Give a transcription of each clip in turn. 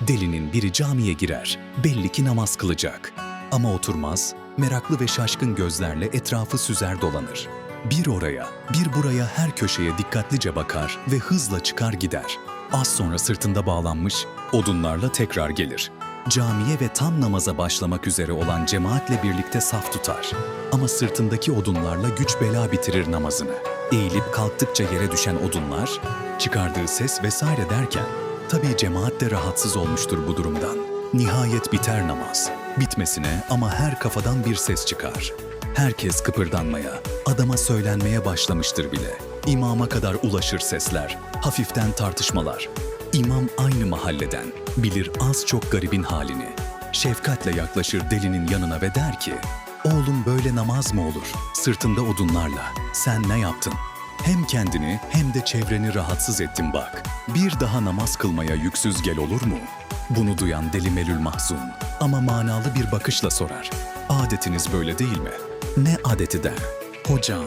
Delinin biri camiye girer, belli ki namaz kılacak. Ama oturmaz, meraklı ve şaşkın gözlerle etrafı süzer dolanır. Bir oraya, bir buraya her köşeye dikkatlice bakar ve hızla çıkar gider. Az sonra sırtında bağlanmış, odunlarla tekrar gelir. Camiye ve tam namaza başlamak üzere olan cemaatle birlikte saf tutar. Ama sırtındaki odunlarla güç bela bitirir namazını. Eğilip kalktıkça yere düşen odunlar, çıkardığı ses vesaire derken, tabii cemaat de rahatsız olmuştur bu durumdan. Nihayet biter namaz. Bitmesine ama her kafadan bir ses çıkar. Herkes kıpırdanmaya, adama söylenmeye başlamıştır bile. İmama kadar ulaşır sesler, hafiften tartışmalar. İmam aynı mahalleden, bilir az çok garibin halini. Şefkatle yaklaşır delinin yanına ve der ki, Oğlum böyle namaz mı olur? Sırtında odunlarla. Sen ne yaptın? Hem kendini hem de çevreni rahatsız ettin bak. Bir daha namaz kılmaya yüksüz gel olur mu? Bunu duyan deli Melül mahzun ama manalı bir bakışla sorar. Adetiniz böyle değil mi? Ne adeti der? Hoca,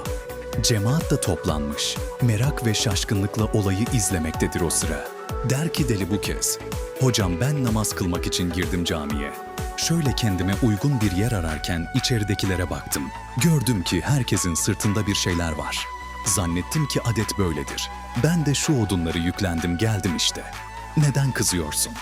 cemaat da toplanmış. Merak ve şaşkınlıkla olayı izlemektedir o sıra. Der ki deli bu kez. Hocam ben namaz kılmak için girdim camiye. Şöyle kendime uygun bir yer ararken içeridekilere baktım. Gördüm ki herkesin sırtında bir şeyler var. Zannettim ki adet böyledir. Ben de şu odunları yüklendim geldim işte. Neden kızıyorsun?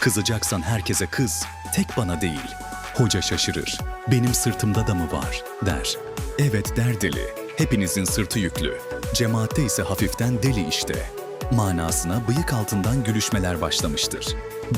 Kızacaksan herkese kız, tek bana değil. Hoca şaşırır. Benim sırtımda da mı var? der. Evet der deli. Hepinizin sırtı yüklü. Cemaatte ise hafiften deli işte. Manasına bıyık altından gülüşmeler başlamıştır.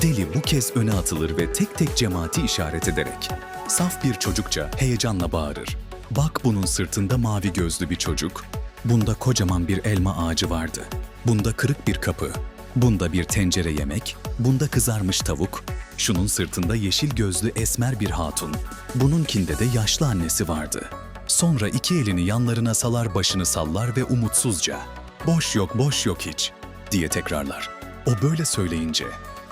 Deli bu kez öne atılır ve tek tek cemaati işaret ederek saf bir çocukça heyecanla bağırır. Bak bunun sırtında mavi gözlü bir çocuk. Bunda kocaman bir elma ağacı vardı. Bunda kırık bir kapı. Bunda bir tencere yemek. Bunda kızarmış tavuk. Şunun sırtında yeşil gözlü esmer bir hatun. Bununkinde de yaşlı annesi vardı. Sonra iki elini yanlarına salar başını sallar ve umutsuzca "Boş yok, boş yok hiç." diye tekrarlar. O böyle söyleyince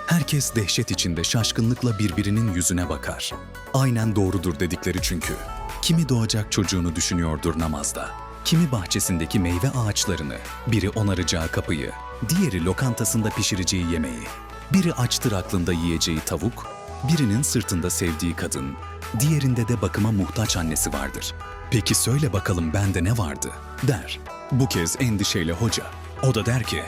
herkes dehşet içinde şaşkınlıkla birbirinin yüzüne bakar. Aynen doğrudur dedikleri çünkü. Kimi doğacak çocuğunu düşünüyordur namazda. Kimi bahçesindeki meyve ağaçlarını, biri onaracağı kapıyı, diğeri lokantasında pişireceği yemeği. Biri açtır aklında yiyeceği tavuk, birinin sırtında sevdiği kadın, diğerinde de bakıma muhtaç annesi vardır. Peki söyle bakalım bende ne vardı? der. Bu kez endişeyle hoca. O da der ki,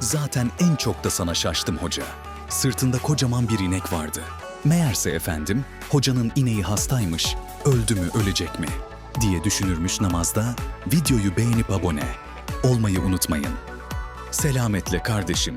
zaten en çok da sana şaştım hoca. Sırtında kocaman bir inek vardı. Meğerse efendim, hocanın ineği hastaymış, öldü mü ölecek mi diye düşünürmüş namazda. Videoyu beğenip abone olmayı unutmayın. Selametle kardeşim.